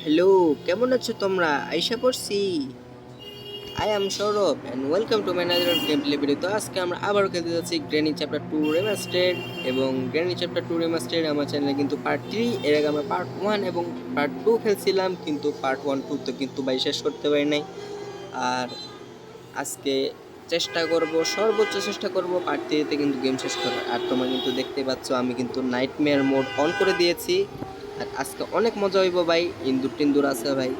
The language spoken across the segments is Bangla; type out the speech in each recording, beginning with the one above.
হ্যালো কেমন আছো তোমরা? আইসা পড়ছি। I am Sourav and welcome to my Nazar game play তো আজকে আমরা আবারও খেলতে যাচ্ছি গ্র্যানি চ্যাপ্টার টু রেমাস্টেড এবং গ্র্যানি চ্যাপ্টার টু রেমাস্টেড আমার চ্যানেলে কিন্তু পার্ট থ্রি এর আগে আমরা পার্ট ওয়ান এবং পার্ট টু খেলছিলাম, কিন্তু পার্ট ওয়ান টু তো কিন্তু বাই শেষ করতে পারি নাই। আর আজকে চেষ্টা করব, সর্বোচ্চ চেষ্টা করব পার্ট থ্রিতে কিন্তু গেম শেষ করার। আর তোমরা কিন্তু দেখতে পাচ্ছ, আমি কিন্তু নাইটমেয়ার মোড অন করে দিয়েছি। আর আজকে অনেক মজা হইব ভাই, ইন্দুর টিন্দুর আছে ভাই।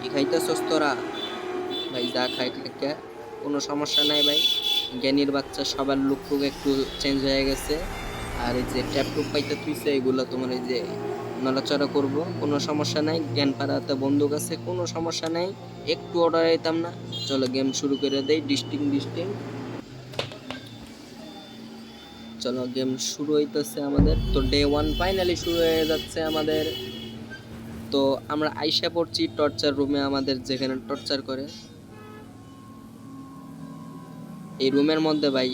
কি খাইতেছস তোরা? ভাই, যা খাই খাইকা, কোনো সমস্যা নাই ভাই। জ্ঞানীর বাচ্চা সবার লুক টুক একটু চেঞ্জ হয়ে গেছে। আর এই যে ট্যাপ টুপ পাইতে তুইছে এগুলো তোমার এই যে নড়াচড়া করব, কোনো সমস্যা নাই। জ্ঞান পাড়াতে বন্দুক আছে, কোনো সমস্যা নাই। একটু অর্ডার দিতাম না। চলো গেম শুরু করে দেই ডিস্টিং ডিস্টিং চলো গেম শুরু হইতেছে আমাদের। তো ডে ওয়ান ফাইনালি শুরু হয়ে যাচ্ছে আমাদের। তো আমরা আইসা পড়ছি টর্চার রুমে আমাদের যেখানে টর্চার করে। এই রুমের মধ্যে ভাই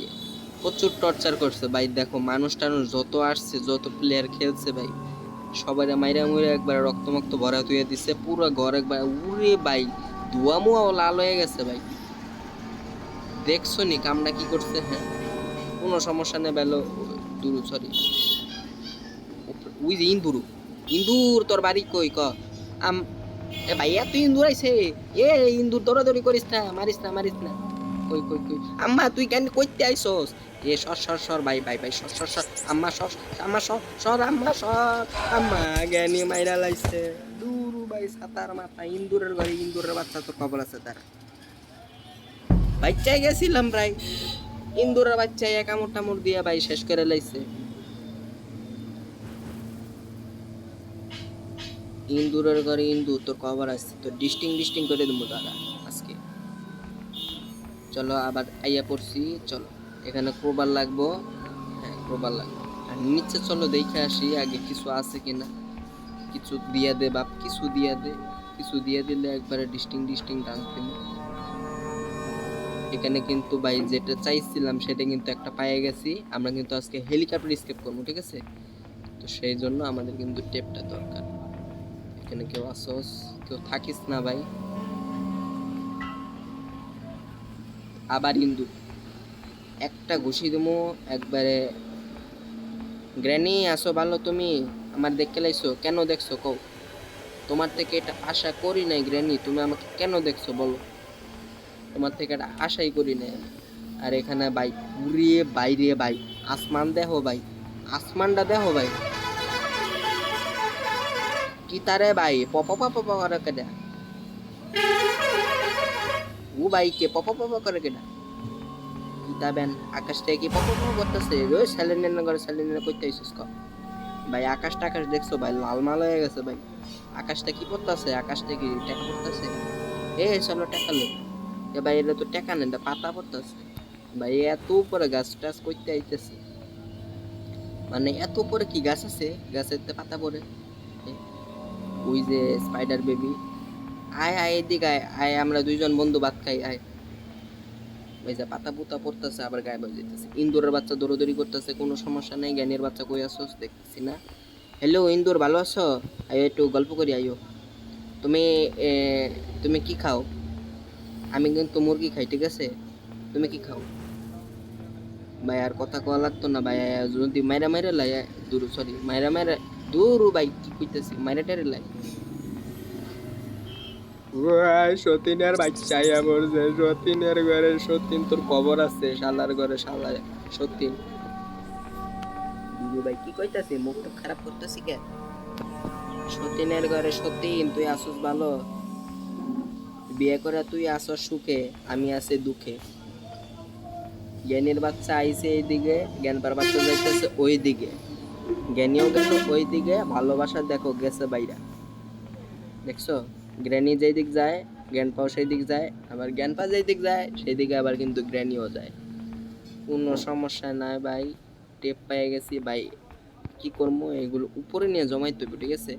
প্রচুর টর্চার করছে। ভাই দেখো মানুষ টানুষ যত আসছে, যত প্লেয়ার খেলছে ভাই সবাই মাইরা মুইরা একবার রক্তমক্ত ভরা তুই দিছে। পুরো ঘর একবার উড়ে ভাই ধোয়া মুয়াও লাল হয়ে গেছে ভাই। দেখছ নি কামটা কি করছে? হ্যাঁ। কোনো সমস্যা নেই, বেলো, দুরু সরি উই যে ইন্দুরু, ইন্দুর তোর বাড়ি কই ক? আম, এ ভাইয়া তুই ইন্দুর আইছে, এ ইন্দুর দৌড়াদৌড়ি করিস না, মারিস না মারিস না। কই কই কই, আম্মা, তুই কেন কইতে আইছস এ সর সর সর, ভাই ভাই ভাই, সর সর সর, আম্মা সর আম্মা, সর সর, আম্মা সর, আম্মা, জ্ঞানী মাইরা লাইছে। দুরু, ভাই, সাতার মাথা, ইন্দুরের ঘরে ইন্দুরের বাচ্চা তোর খবর আছে তার। বাচ্চায় গেছিলাম প্রায় ইন্দুরের বাচ্চা এক আমর টামড় দিয়া ভাই শেষ করে লাইছে। ইন্দুরের ঘরে ইন্দু তোর খবর আসছে তোর ডিস্টিং ডিস্টিং করে দেবো দাদা, আজকে। চলো আবার আইয়া পড়ছি, চলো। এখানে ক্রোবার লাগবো। হ্যাঁ ক্রোবার লাগবে। আর নিচে চলো দেখে আসি আগে কিছু আছে কিনা। কিছু দিয়া দে বাপ, কিছু দিয়া দে। কিছু দিয়া দিলে একবারে ডিস্টিং ডিস্টিং ডান্স দিন এখানে কিন্তু ভাই যেটা চাইছিলাম সেটা কিন্তু একটা পায়ে গেছি। আমরা কিন্তু আজকে হেলিকপ্টার স্কেপ করব, ঠিক আছে? তো সেই জন্য আমাদের কিন্তু টেপটা দরকার। এখানে কেউ আসোস কেউ থাকিস না ভাই। আবার কিন্তু একটা ঘুষি দেবো একবারে গ্র্যানি আসো ভালো তুমি? আমার দেখতে লাইছো কেন দেখছ কও? তোমার থেকে এটা আশা করি নাই গ্র্যানি, তুমি আমাকে কেন দেখছ বলো? তোমার থেকে এটা আশাই করি আমি। আর এখানে ভাই পুরিয়ে বাইরে ভাই, আসমান দেখো ভাই, আসমানটা দেখো ভাই। কি তারে ভাই পপ পপ করে কেডা? ও ভাই, কে পপ পপ করে কেডা? কিতাবেন আকাশ থেকে কি পপ পপ করতেছে? ওই স্যালেন্ডার না করে স্যালেন্ডার করতে আইছিস ক? ভাই, আকাশটা আকাশ দেখছ ভাই, লাল মাল হয়ে গেছে ভাই। আকাশটা কি পড়তেছে? আকাশটা কি টাকা পড়তেছে? এ, চলো টাকা লো ভাই এটা তো টাকা নেই পাতা পড়তেছে। ভাই এত উপরে গাছ টাছ করতে আইতেছে। মানে এত উপরে কি গাছ আছে? গাছের পাতা পড়ে। ওই যে স্পাইডার বেবি আয় আয় এদিকে আয় আয়, আমরা দুইজন বন্ধু ভাত খাই, আয়। ওই যে পাতা পুতা পড়তেছে, আবার গায়ে বয়ে যেতেছে ইন্দুরের বাচ্চা দৌড়াদৌড়ি করতেছে, কোনো সমস্যা নেই, জ্ঞানের বাচ্চা কই আসোস দেখতেছি না। হ্যালো ইন্দুর, ভালো আছো? আয়ো, একটু গল্প করি, আয়ো। তুমি তুমি কি খাও? আমি কিন্তু মুরগি খাই ঠিক আছে তুমি কি খাও? ভাই আর কথা কওয়া লাগতো না ভাই যদি মাইরা মাইরা লাই দূর সরি মাইরা মাইরা দূর ভাই কি কইতেছি মাইরা টেরে লাই। সতীনের বাচ্চাই আমার যে সতীনের ঘরে সতীন তোর খবর আছে শালার ঘরে শালা সতীন। ভাই কি কইতাছি মুখটা খারাপ করতেছি কে? সতীনের ঘরে সতীন তুই আসুস ভালো। বিয়ে করে তুই আসস সুখে, আমি আছি দুঃখে। জ্ঞানীর বাচ্চা আইছে এইদিকে জ্ঞানপার বাচ্চা যাইতেছে ওই দিকে জ্ঞানীও গেল ওই দিকে ভালোবাসা দেখো গেছে বাইরা। দেখছ? গ্র্যানি যেই দিক যায় জ্ঞানপাও সেই দিক যায়, আবার জ্ঞানপা যেই দিক যায় সেই দিকে আবার কিন্তু গ্র্যানিও যায়। কোনো সমস্যা নাই ভাই, টেপ পেয়ে গেছি ভাই। কি করব? এগুলো উপরে নিয়ে জমাইতে হইব, ঠিক আছে?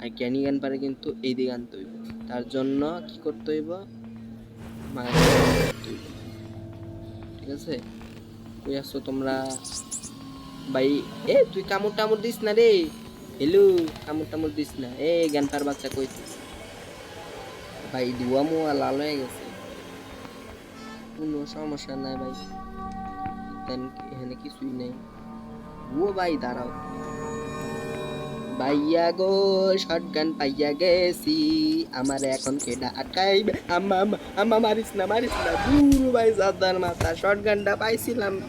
আর জ্ঞানী জ্ঞান পারে কিন্তু এই দিকে আনতে হইব। তার জন্য কি করতে হইব? ঠিক আছে? কই আসছো তোমরা? ভাই, এ, তুই কামড় টামড় দিস না রে। হেলু কামড় টামড় দিস না। এ জ্ঞানপার বাচ্চা কই তুই? ভাই ধোয়া মোয়া লাল হয়ে গেছে। কোনো সমস্যা নাই ভাই। এখানে কিছুই নেই। ও ভাই, দাঁড়াও। ভাইয়া গো, শটগান পাইয়া গেছি। আমার এখন কেডা আটকাইবে? আম্মা আম্মা মারিস না মারিস না। দূর ভাই সাদার মাথা শটগানটা পাইছিলাম।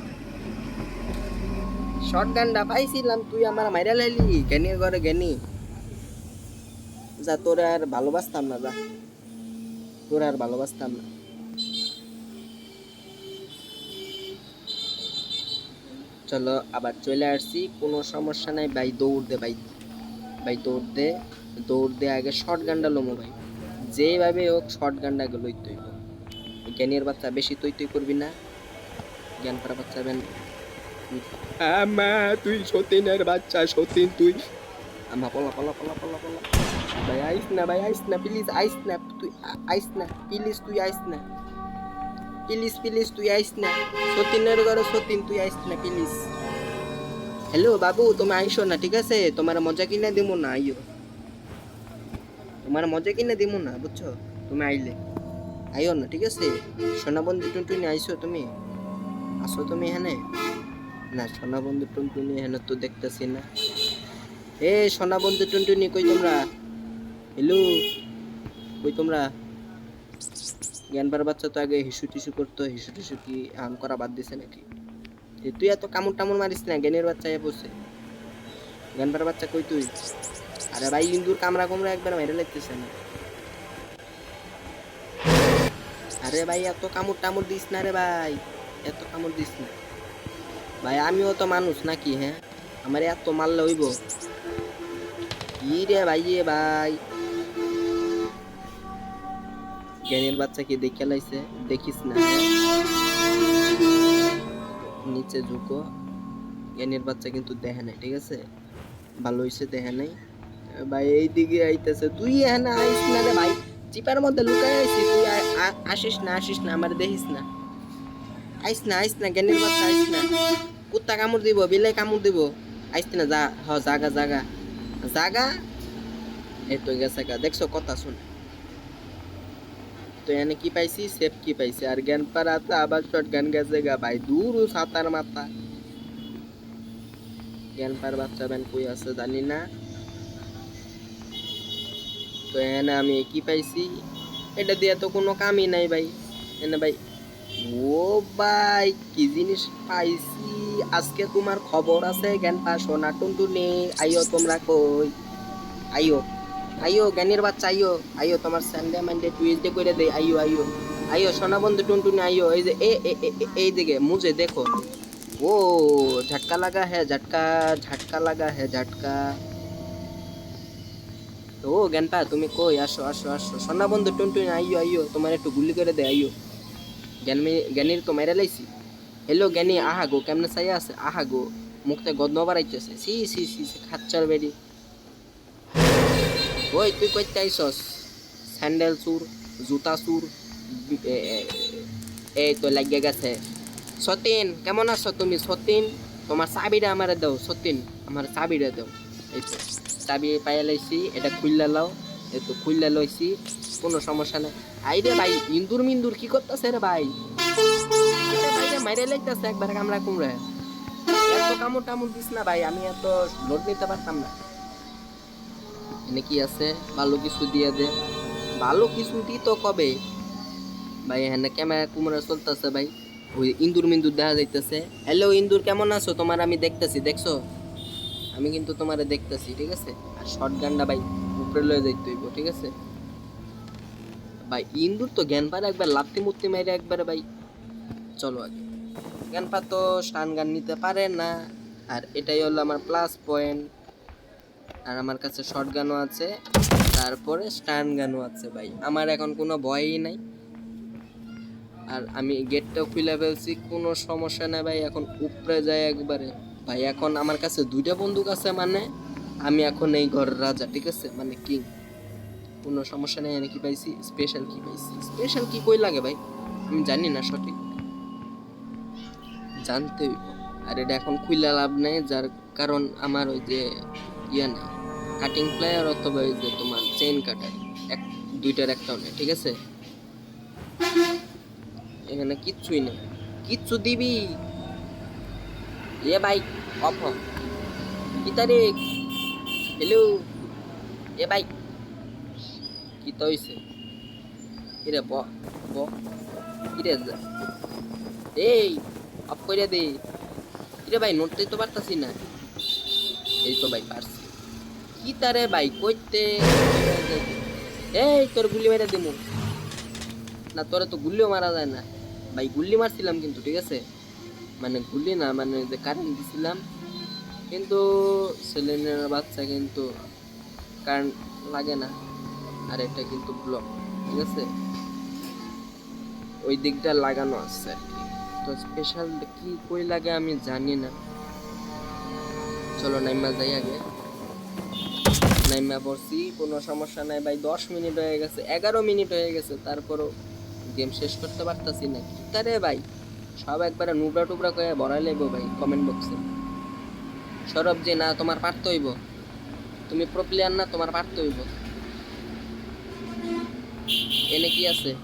শটগানটা পাইছিলাম, তুই আমার মাইরা লাইলি। জ্ঞানীর ঘরে জ্ঞানী যা, তোরে আর ভালোবাসতাম না, যা। তোর আর ভালোবাসতাম না। চলো, আবার চলে আসছি। কোনো সমস্যা নাই, ভাই, দৌড় দে, ভাই। ভাই, দৌড় দে। দৌড় দে আগে শর্ট গানটা লোমো ভাই। যেভাবে হোক শর্ট গানটা আগে লই হইব। জ্ঞানের বাচ্চা বেশি তুই তুই করবি না। জ্ঞান পারা বাচ্চা বেন আমা তুই সতীনের বাচ্চা সতীন তুই। আমা পলা পলা পলা পলা পলা। ভাই আইস না ভাই আইস না প্লিজ আইস না তুই আইস না প্লিজ তুই আইস না। প্লিজ প্লিজ তুই আইস না। সতীনের ঘরে সতীন তুই আইস না প্লিজ হ্যালো বাবু তুমি আইসো না ঠিক আছে? তোমার মজা কিনে দিব না আইও তোমার মজা কিনে দিব না, বুঝছ? তুমি আইলে। আইও না, ঠিক আছে? সোনা বন্ধু টুনটুনি আইসো তুমি? আসো তুমি এখানে? না সোনা বন্ধু টুনটুনি এখানে তো দেখতেছি না। এ সোনা বন্ধু টুনটুনি, কই তোমরা? হ্যালো? কই তোমরা? জ্ঞানবার বাচ্চা তো আগে হিসু টিসু করতো, হিসু টিসু কি আম করা বাদ দিছে নাকি? তুই এত কামড় টামড় মারিস না, জ্ঞানের বাচ্চা এ বসে জ্ঞানবার বাচ্চা কই তুই? আরে ভাই, ইন্দুর কামড়া কুমড়া একবার মেরে লাগতেছে না। আরে ভাই, এত কামড় টামড় দিস না রে ভাই, এত কামড় দিস না। ভাই, আমিও তো মানুষ নাকি হ্যাঁ? আমার এত মারলে হইব কি রে ভাই, এ ভাই। জ্ঞানের বাচ্চা কি দেখে লাইছে? দেখিস না। নিচে ঝুঁকো। জ্ঞানের বাচ্চা কিন্তু দেখে নাই, ঠিক আছে? ভালো হইছে, দেখে নাই। ভাই এই দিকে আইতেছে। তুই এখানে আইস না রে ভাই। চিপার মধ্যে লুকাই আইছি, তুই আসিস না আসিস না, আমার দেখিস না। আইস না আইস না, জ্ঞানের বাচ্চা আইস না। কুত্তা কামড় দিব, বিলাই কামড় দিব। আইস না, যা, হ, জাগা জাগা। জাগা? এই তো গেছে গা, দেখছ কথা শুন। তো এনে কি পাইছি? সেফ কি পাইছি? আর জ্ঞান পারাতে আবার শর্ট গান গেছে গা ভাই, দূর সাতার মাথা। জ্ঞান পার বাচ্চা ব্যান কই আছে জানি না। তো এনে আমি কি পাইছি? এটা দিয়ে তো কোনো কামই নাই ভাই। এনে ভাই, ও ভাই, কি জিনিস পাইছি? আজকে তোমার খবর আছে, জ্ঞান পা সোনা টুনটুনি আইও তোমরা কই? আইও আইও জ্ঞানের বাচ্চা আইও আইও তোমার সানডে মানডে টুইসডে করে দেই আইও আইও আইও সোনা বন্ধু টুনটুনি আইও এই যে, এ এই দিকে মুঝে দেখো। ও, ঝটকা লাগা হ্যাঁ ঝটকা ঝটকা লাগা হ্যাঁ ঝটকা। ও জ্ঞানপা, তুমি কই? আসো আসো আসো। সোনা বন্ধু টুনটুনি আইও আইও তোমার একটু গুলি করে দে আইও জ্ঞানী জ্ঞানীর তো মেরে লাইছি। হ্যালো জ্ঞানী আহা গো কেমনে চাই আছে? আহা গো মুখতে গন্ধ বাড়াইতেছে। সি সি সি খাচ্চার বেরি ওই, তুই কইতে আইসস স্যান্ডেল চুর, জুতা এ- এই তো লাগিয়ে গেছে। সতীন, কেমন আছো তুমি? সতীন, তোমার চাবিটা আমারে দাও, সতীন, আমার চাবিটা দাও। চাবি পাইয়া লাইছি এটা খুললা লাও। তো খুললা লইছি কোনো সমস্যা নাই। আই রে ভাই, ইন্দুর মিন্দুর কি করতেছে রে ভাই? মাইরে লাইতেছে একবার কামড়া কুমড়া। এত কামড় টামড় দিস না ভাই, আমি এত লোড নিতে পারতাম না। এনে কি আছে? ভালো কিছু দিয়ে দে। ভালো কিছু দি তো কবে? ভাই হ্যাঁ ক্যামেরা কুমড়া চলতেছে ভাই। ওই ইন্দুর মিন্দুর দেখা যাইতেছে। হ্যালো, ইন্দুর, কেমন আছো? তোমার আমি দেখতেছি, দেখছ? আমি কিন্তু তোমারে দেখতেছি, ঠিক আছে? আর শর্ট গানটা ভাই উপরে লয়ে যাইতে হইব, ঠিক আছে? ভাই, ইন্দুর তো জ্ঞান পারে একবার লাপ্তি মুত্তি মেরে একবারে ভাই। চলো আগে। জ্ঞান পা তো স্টান গান নিতে পারে না, আর এটাই হলো আমার প্লাস পয়েন্ট আর আমার কাছে শর্ট গানও আছে, তারপরে স্টান গানও আছে ভাই। আমার এখন কোনো ভয়ই নাই। আর আমি গেটটাও খুলে ফেলছি, কোনো সমস্যা নাই ভাই, এখন উপরে যায় একবারে। ভাই, এখন আমার কাছে দুইটা বন্দুক আছে মানে আমি এখন এই ঘরের রাজা, ঠিক আছে? মানে কিং কোনো সমস্যা নেই এনে কি পাইছি? স্পেশাল কি পাইছি। স্পেশাল কি কই লাগে ভাই? আমি জানি না সঠিক। জানতে আর এটা এখন খুইলা লাভ নেই, যার কারণ আমার ওই যে ইয়া নেই। কাটিং প্লেয়ার অথবা এই যে তোমার চেইন কাটার এক, দুইটার একটা নেই, ঠিক আছে? এখানে কিচ্ছুই নেই। কিচ্ছু দিবি? ভাই অফ হ। কি তারিখ? হ্যালো এ ভাই, কি তো হইছে? কিরে ব ব, কিরে এই, অফ করে দে। কিরে ভাই নোটটাই তো পারতাছি না। এই তো ভাই, পারছি। কি তারে ভাই, কইতে? এই, তোর গুলি মেরে দিমু। না, তোরা তো গুলিও মারা যায় না। ভাই, গুলি মারছিলাম কিন্তু, ঠিক আছে? মানে গুলি না মানে যে কারেন্ট দিছিলাম। কিন্তু সিলিন্ডার বাচ্চা কিন্তু কারেন্ট লাগে না। আর এটা কিন্তু ব্লক ঠিক আছে? ওই দিকটা লাগানো আছে আর কি। তো স্পেশাল কি কই লাগে আমি জানি না। চলো নাইমা যাই আগে। নাইমা পড়ছি, কোনো সমস্যা নাই ভাই, দশ মিনিট হয়ে গেছে, এগারো মিনিট হয়ে গেছে, তারপরও গেম শেষ করতে পারতাছি না তারে ভাই। সব একবারে নুবরা টুবরা করে ভরাই লাগবো ভাই কমেন্ট বক্সে সৌরভ যে না, তোমার পারতে হইব। তুমি প্রো প্লেয়ার না, তোমার পারতে হইব। এনে কি আছে?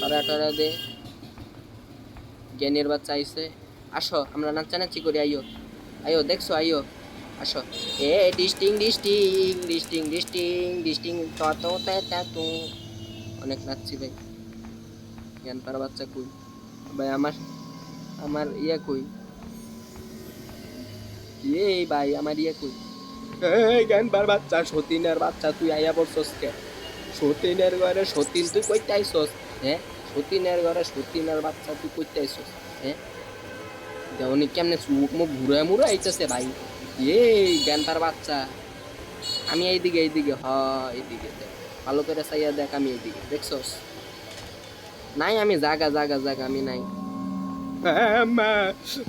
সরা টরা দে। জ্ঞানের বাচ্চা আইছে। আসো, আমরা নাচানাচি করি, আইও। আইও, দেখছ, আইও। আসো। এ, ডিস্টিং ডিস্টিং ডিস্টিং ডিস্টিং ডিস্টিং, তত অনেক নাচছি ভাই। জ্ঞান পার বাচ্চা কুই? ভাই, আমার আমার ইয়া কই? এই ভাই, আমার ইয়া কই? এই জ্ঞান পার বাচ্চা? সতীনের বাচ্চা, তুই আইয়া পড়ছস কে? সতীনের ঘরে সতীন, তুই কইতে আইছস? হ্যাঁ সতীনের ঘরে সতীনের বাচ্চা, তুই কইতে আইছস? হ্যাঁ দেওনি কেমনে চুক মুখ ঘুরে মুড়ে আইতেছে ভাই। এই জ্ঞান পার বাচ্চা? আমি এইদিকে এইদিকে, হ, এইদিকে ভালো করে চাইয়া দেখ, আমি এইদিকে। দেখছস? নাই, আমি জাগা জাগা জাগা, আমি নাই।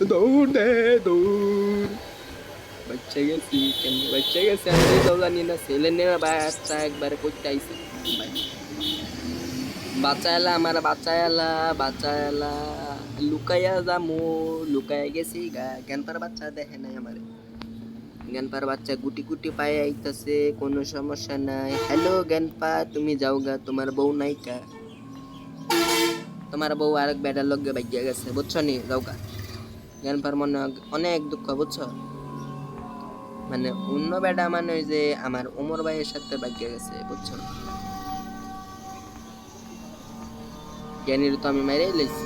দৌড় বাচ্চা গেছি বাচ্চা গেছি আমি বাচ্চা আমার বাঁচাইলা লুকাইয়া লুকাইয়া গেছি গা জ্ঞানপার বাচ্চা দেখে নাই আমার জ্ঞানপার বাচ্চা গুটি গুটি পায়ে আইতাছে কোনো সমস্যা নাই হ্যালো জ্ঞানপা তুমি যাও গা তোমার বউ নাইকা তোমার বউ আরেক বেটার লগে বাইয়া গেছে, বুঝছ নি যাও গা জ্ঞানপার মনে অনেক দুঃখ, বুঝছ? মানে অন্য বেটা মানে ওই যে আমার ওমর ভাইয়ের সাথে বাইয়া গেছে, বুঝছ? জ্ঞানীর তো আমি মেরে লাইছি,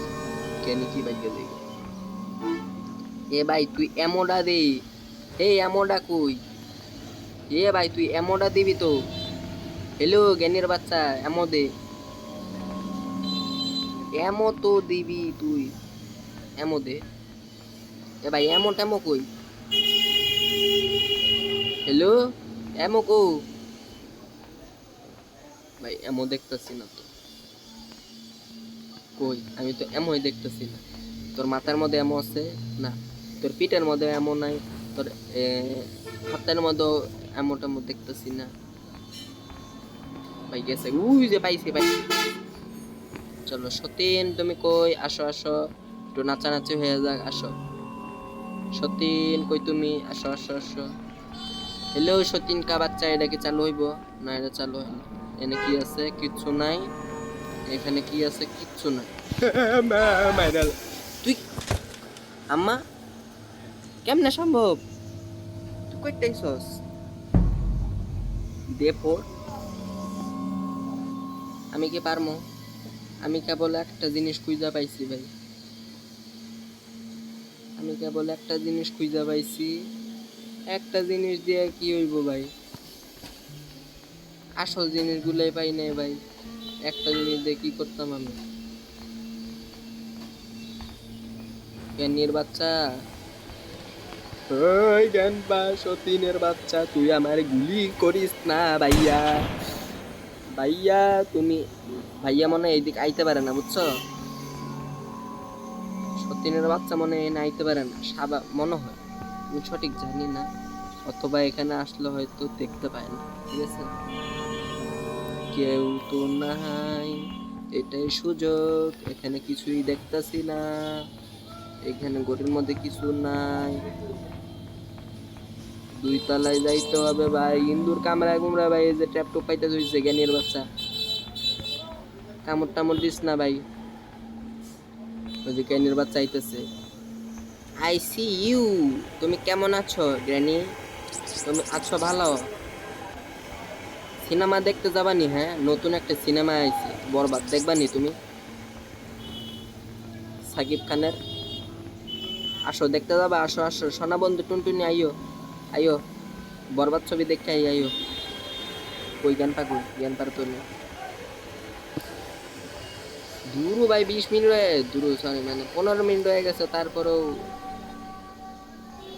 জ্ঞানী কি বাইয়া যাই এ ভাই, তুই এমোডা দে এই এমোডা কই? এ ভাই, তুই এমোডা দিবি তো? হ্যালো জ্ঞানীর বাচ্চা এমো দে। এমো তো দিবি তুই? এমো দে এ ভাই, এমো টেমো কই? হ্যালো এমো কো ভাই, এমো দেখতেছি না তো। কই? আমি তো এমোই দেখতেছি না। তোর মাথার মধ্যে এমো আছে? না। তোর পিঠের মধ্যে এমন নাই। তোর হাতের মধ্যে এমন টেমো দেখতেছি না। ভাই, গেছে। উই যে পাইছে, পাইছি। চলো, সতীন, তুমি কই? আসো আসো। একটু নাচানাচি হয়ে যাক, আসো। সতীন, কই তুমি? আসো আসো আসো। হ্যালো সতীন, কা বাচ্চা? এটা কি চালু হইব? না, এটা চালু হয় না। এনে কি আছে? কিচ্ছু নাই। এখানে কি আছে? কিচ্ছু নাই। তুই আম্মা, কেমনে সম্ভব? তুই কইতেছস দে ফোর আমি কি পারমো? আমি কেবল একটা জিনিস খুঁজা পাইছি ভাই। আমি কেবল একটা জিনিস খুঁজা পাইছি। একটা জিনিস দিয়ে কি হইব ভাই? আসল জিনিসগুলোই পাই নাই ভাই। একটা জিনিস দিয়ে কি করতাম আমি? জ্ঞানীর বাচ্চা। ওই বা সতীনের বাচ্চা, তুই আমার গুলি করিস না ভাইয়া। ভাইয়া, তুমি ভাইয়া মনে হয় এইদিকে আইতে পারে না, বুঝছ? সতীনের বাচ্চা মনে হয় এখানে আইতে পারে না সাবা মনে হয়। আমি সঠিক জানি না, অথবা এখানে আসলে হয়তো দেখতে পায় না, ঠিক আছে? কেউ তো নাই, এটাই সুযোগ, এখানে কিছুই দেখতাছি না, এখানে গরুর মধ্যে কিছু নাই। দুই তলায় যাইতে হবে ভাই। ইন্দুর কামড়া কুমড়া ভাই, এই যে ট্যাপ টুপ পাইতে ধরছে জ্ঞানের বাচ্চা। কামড় টামড় দিস না ভাই। ওই যে জ্ঞানের বাচ্চা আইতেছে। আই সি ইউ তুমি কেমন আছো গ্র্যানি তুমি আছো ভালো? সিনেমা দেখতে যাবানি হ্যাঁ? নতুন একটা সিনেমা আইছে। বরবাদ দেখবানি তুমি? সাকিব খানের? আসো, দেখতে যাবা? আসো আসো। সোনা বন্ধু টুনটুনি আইও আইও, বরবাদ ছবি দেখতে আই, আইও। কই জ্ঞান পাকু জ্ঞান পার তোর। দূরও ভাই বিশ মিনিট হয়ে, দূর সরি মানে পনেরো মিনিট হয়ে গেছে, তারপরেও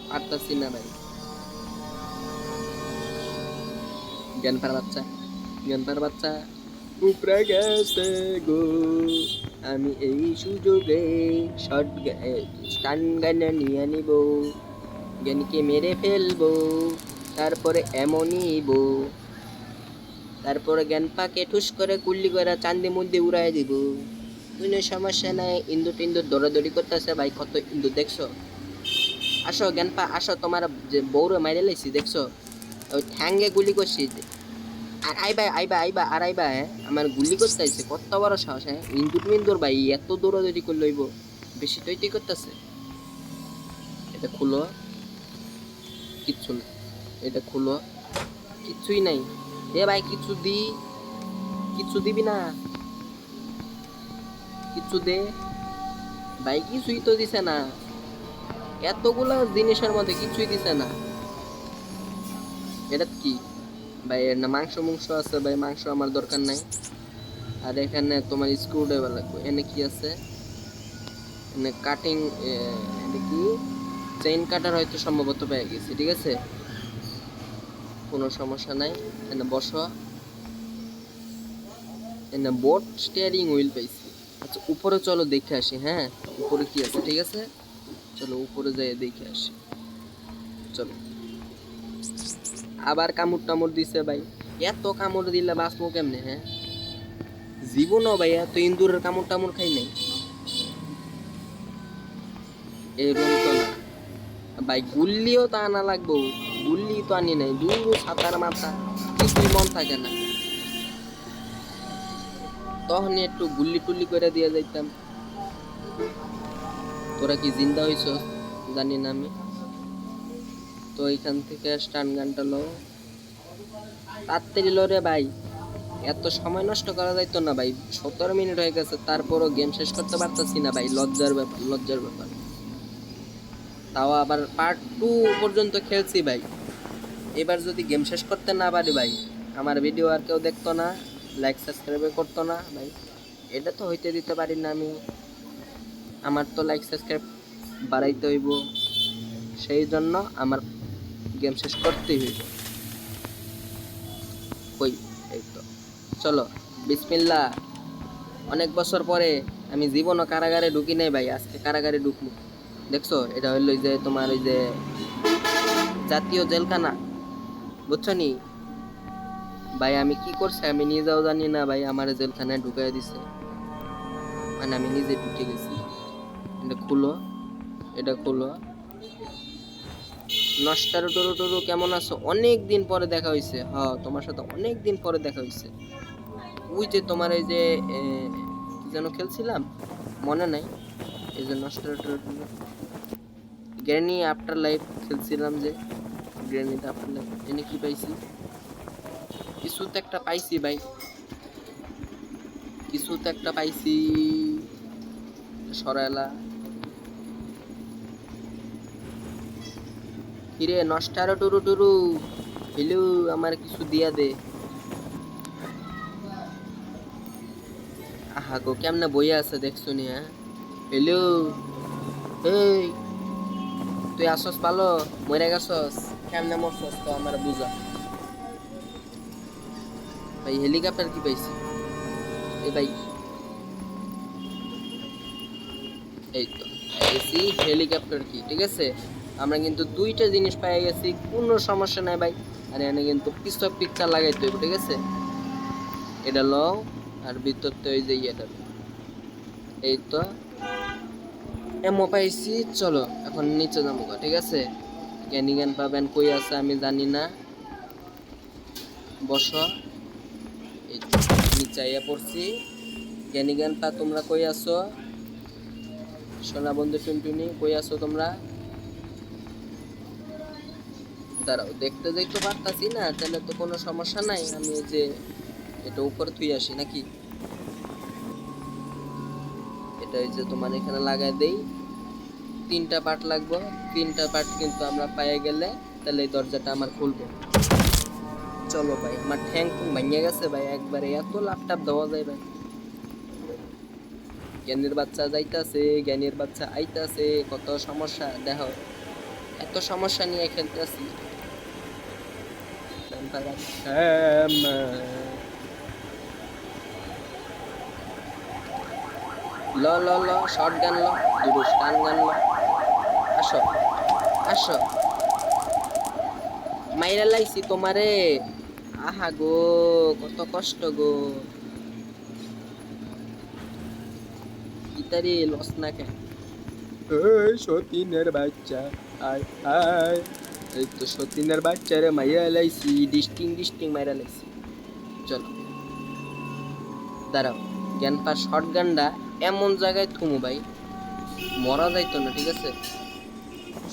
পারতাছি না ভাই। জ্ঞান পার বাচ্চা, জ্ঞান পার বাচ্চা। উপরে গেছে গো, আমি এই সুযোগে শর্ট স্টান গানে নিয়ে নিব। জ্ঞানকে মেরে ফেলব? তারপরে এমনই বো তারপরে জ্ঞান পাকে ঠুস করে, কুল্লি করে চান্দি মুন্দি উড়াই দিব। কোনো সমস্যা নাই, ইন্দু টিন্দু দৌড়াদৌড়ি করতেছে, ভাই, কত ইন্দু, দেখছ? আসো, জ্ঞান পা, আসো, তোমার যে বউরে মাইরে লাইছি, দেখছ? ওই ঠ্যাঙ্গে গুলি করছি। আর আইবা আইবা আইবা, আর আইবা হ্যাঁ? আমার গুলি করতে আইছে, কত বড় সাহস হ্যাঁ? ইন্দুর মিন্দুর, ভাই, এত দৌড়াদৌড়ি করে লইব বেশি তৈরি করতেছে। এটা খুলো। কিচ্ছু না। এটা খুলো। কিচ্ছুই নাই। এ ভাই কিছু দি। কিছু দিবি না। কিছু দে। ভাই, কিছুই তো দিছে না। এতগুলো জিনিসের মধ্যে কিছুই দিছে না। এটা কি? ভাই, এর না মাংস মাংস আছে। ভাই, মাংস আমার দরকার নাই। আর এখানে তোমার স্ক্রু ড্রাইভার লাগবে। এনে কি আছে? এনে কাটিং এটা কি? চেইন কাটার হয়তো সম্ভবত পেয়ে গেছি, ঠিক আছে? কোনো সমস্যা নাই। এনে বসো। এনে বোট স্টিয়ারিং হুইল পাইছি আচ্ছা উপরে চলো দেখে আসি হ্যাঁ? উপরে কি আছে, ঠিক আছে? চলো উপরে যাই, দেখে আসি। চলো। আবার কামড় টামড় দিছে ভাই। এত কামড় দিলে বাঁচবো কেমনে হ্যাঁ? জীবনও ভাই, এত ইন্দুরের কামড় টামড় খাই নাই। এরকম তো না ভাই, গুল্লিও তো আনা লাগবো। গুল্লি তো আনি নাই দূর সাঁতার মাথা, কিছুই মন থাকে না। তখন একটু গুল্লি টুল্লি করে দিয়ে যাইতাম। তোরা কি জিন্দা হইছ, জানি না আমি। তো এখান থেকে স্টান গানটা লো তাড়াতাড়ি লো রে ভাই। এত সময় নষ্ট করা যাইতো না ভাই, সতেরো মিনিট হয়ে গেছে, তারপরও গেম শেষ করতে পারতাছি না ভাই, লজ্জার ব্যাপার লজ্জার ব্যাপার। তাও আবার পার্ট টু পর্যন্ত খেলছি ভাই। এবার যদি গেম শেষ করতে না পারি ভাই, আমার ভিডিও আর কেউ দেখতো না লাইক সাবস্ক্রাইব করতো না ভাই। এটা তো হইতে দিতে পারি না আমি। আমার তো লাইক সাবস্ক্রাইব বাড়াইতে হইব। সেই জন্য আমার গেম শেষ করতেই হইব। কই? এই তো। চলো বিসমিল্লা অনেক বছর পরে আমি জীবনও কারাগারে ঢুকি নাই ভাই, আজকে কারাগারে ঢুকবো। দেখছ? এটা হইল যে তোমার ওই যে জাতীয় জেলখানা। বুঝছ নি? ভাই, আমি কি করছি আমি নিজেও জানি না ভাই, আমার জেলখানায় ঢুকাই দিছে। মানে আমি নিজে ঢুকে গেছি। এটা খুলো এটা খুলো। নষ্টারু টরু টরু, কেমন আছো? অনেক দিন পরে দেখা হয়েছে হ, তোমার সাথে অনেক দিন পরে দেখা হয়েছে ওই যে তোমার এই যে যেন খেলছিলাম? মনে নাই। এই যে নষ্টারু টরু টরু গ্র্যানি আফটার লাইফ খেলছিলাম যে গ্র্যানিটা আফটার লাইফ এনে কি পাইছি? কিছু তো একটা পাইছি ভাই। কিছু তো একটা পাইছি সরাইলা কিরে, নষ্টারো টুরু টুরু হ্যালো আমার কিছু দিয়া দে। আহা গো, কেমনে বইয়া আছে দেখছ নি হ্যাঁ? হ্যালো এই তুই আসস পালো? মরে গেছস? কেমনে মরছস তো আমার বুঝা। ভাই, হেলিকপ্টার কি পাইছি? এ ভাই। এই তো এসি হেলিকপ্টার কি, ঠিক আছে? আমরা কিন্তু দুইটা জিনিস পেয়ে গেছি, কোনো সমস্যা নাই ভাই। আর এখানে কিন্তু পিস্তল পিকচার লাগাইতে হবে ঠিক আছে? এটা লও, আর ভিতরতে ওই যে ইয়েটা এই তো। এমো পাইছি, চলো, এখন নিচে যাব ঠিক আছে? জ্ঞানী জ্ঞান পাবেন কই আছে আমি জানি না। বস। এই নিচে আইয়া পড়ছি। জ্ঞানী জ্ঞান পা, তোমরা কই আছো? সোনা বন্ধু টুনটুনি, কই আছো তোমরা? দাঁড়াও, দেখতে দেখতে পারতাছি না, তাহলে তো কোনো সমস্যা নাই, আমি যে এটা উপরে থুই আসি, নাকি? এটা এই তোমার এখানে লাগাই দেই। তিনটা পার্ট লাগবে। তিনটা পার্ট কিন্তু আমরা পাইয়ে গেলে তাহলে এই দরজাটা আমার খুলবো। চলো ভাই, আমার ঠ্যাং ভাঙিয়ে গেছে ভাই, একবারে এত ল্যাপটপ দেওয়া যায় ভাই। জ্ঞানের বাচ্চা যাইতাছে, জ্ঞানের বাচ্চা আইতাছে, কত সমস্যা, দেখো, এত সমস্যা নিয়ে খেলতেছি। ল ল ল শর্ট গান ল দুটো স্টান গান ল। আসো আসো। মাইরা লাইছি তোমারে। আহা গো, কত কষ্ট গো। ইতারি লস না কেন? এই সতীনের বাচ্চা, আয় আয়। এই তো সতীনের বাচ্চা রে, মাইরা লাইছি, ডিস্টিং ডিস্টিং মাইরা লাইছি। চলো। দাঁড়াও পা শর্ট গানটা এমন জায়গায় থুমু ভাই। মরা যাইতো না, ঠিক আছে?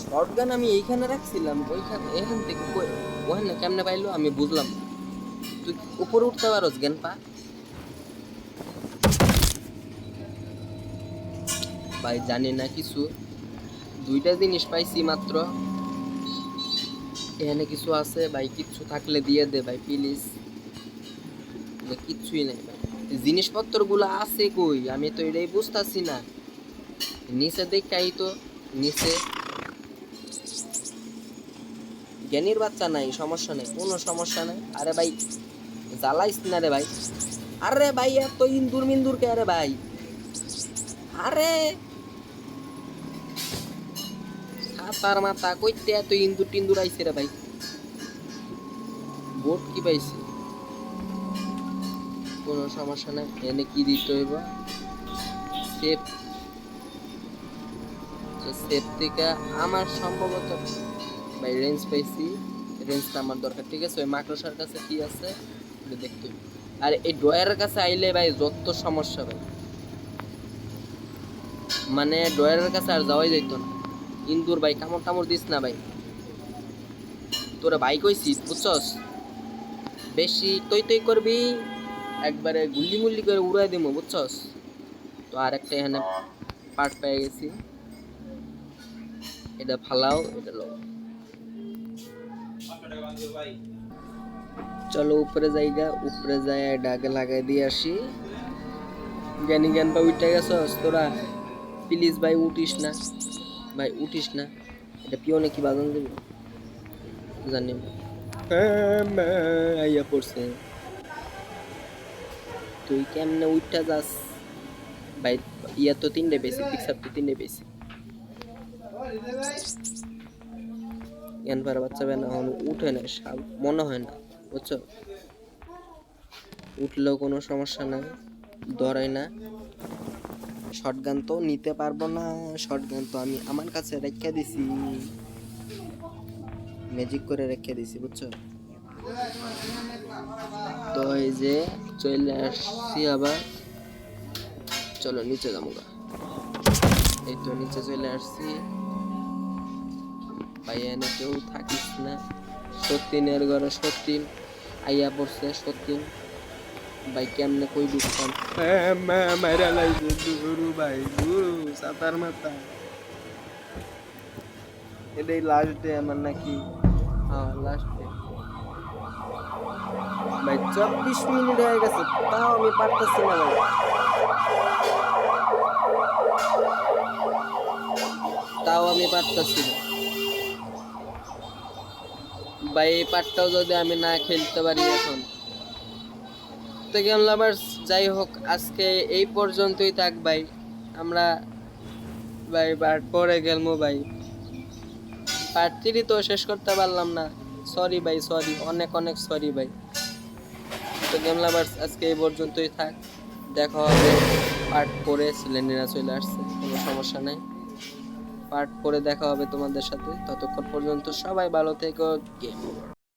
শর্ট গান আমি এইখানে রাখছিলাম, ওইখানে, এখান থেকে ওখানে কেমনে পাইলো আমি বুঝলাম না। তুই উপরে উঠতে পারোস, জ্ঞান পা। ভাই, জানি না কিছু। দুইটা জিনিস পাইছি মাত্র। এখানে কিছু আছে, ভাই, কিচ্ছু থাকলে দিয়ে দে ভাই, প্লিজ। কিচ্ছুই নাই ভাই। জিনিসপত্রগুলো আছে কই? আমি তো এটাই বুঝতাছি না। নিচে দেখাই তো, নিচে। জ্ঞানীর বাচ্চা নাই, সমস্যা নেই, কোনো সমস্যা নাই। আরে ভাই, জ্বালাইস না রে ভাই। আরে ভাই, এত ইন্দুর মিন্দুর কে আরে ভাই? আরে! হাতার মাথা কইতে এত ইন্দুর টিন্দুর আইছে রে ভাই। বোট কি পাইছি? কোনো সমস্যা নাই। এনে কি দিতে হইব? সেফ সেফ থেকে আমার সম্ভবত, ভাই রেঞ্জ পাইছি। রেঞ্জটা আমার দরকার, ঠিক আছে? ওই মাকড়সার কাছে কি আছে? দেখতে হইব। আর এই ড্রয়ারের কাছে আইলে, ভাই, যত সমস্যা, ভাই। মানে ড্রয়ারের কাছে আর যাওয়াই যাইতো না। ইন্দুর, ভাই, কামড় টামড় দিস না, ভাই। তোরা ভাই কইছি বুঝছস? বেশি তৈ তৈ করবি একবারে গুল্লি মুল্লি করে উড়াই দিব বুঝছস? তো আর একটা এখানে পার্ট পেয়ে গেছি। এটা ফালাও এটা লো চলো উপরে যাইগা উপরে যাই ডাকে লাগাই দিয়ে আসি। জ্ঞানী জ্ঞান পা উঠে গেছস? তোরা প্লিজ ভাই উঠিস না। ভাই উঠিস না। এটা পিওনে কি বাজান দেবে? জানি না। আইয়া পড়ছে। তুই কেমনে উঠটা যাস? ভাই, ইয়া তো তিনটে বেশি পিকসার তো তিনটে জ্ঞান পার বাচ্চা বেনা এখন উঠে না সা- মনে হয় না, বুঝছ? উঠলেও কোনো সমস্যা নাই, ধরাই না। শর্ট গান তো নিতে পারব না শর্ট গান তো আমি আমার কাছে রেখে দিছি। ম্যাজিক করে রেখে দিছি, বুঝছ? তো এই যে চলে আসছি আবার। চলো নিচে যাব গা। এই তো নিচে চলে আসছি। ভাইয়া এনে কেউ থাকিস না। সত্যিনের ঘরে সত্যিন আইয়া পড়ছে সত্যিন ভাই কেমনে কই ঢুকতাম? মাইরা লাইছে দুরু ভাই দুরু সাতার মাথা। এটাই লাস্ট ডে আমার নাকি? হ্যাঁ লাস্ট ডে ভাই, চব্বিশ মিনিট হয়ে গেছে, তাও আমি পারতেছি না ভাই। তাও আমি পারতেছি না। ভাই, এই পার্টটাও যদি আমি না খেলতে পারি এখন। তো গেম লাভার্স যাই হোক, আজকে এই পর্যন্তই থাক ভাই। আমরা, ভাই পরে গেলমো ভাই। পার্ট থ্রি তো শেষ করতে পারলাম না। সরি ভাই সরি অনেক অনেক সরি ভাই তো গেম লাভার্স আজকে এই পর্যন্তই থাক। দেখা হবে পার্ট করে সিলেন্ডারা চলে আসছে, কোনো সমস্যা নাই। পার্ট করে দেখা হবে তোমাদের সাথে। ততক্ষণ পর্যন্ত সবাই ভালো থেকো গেম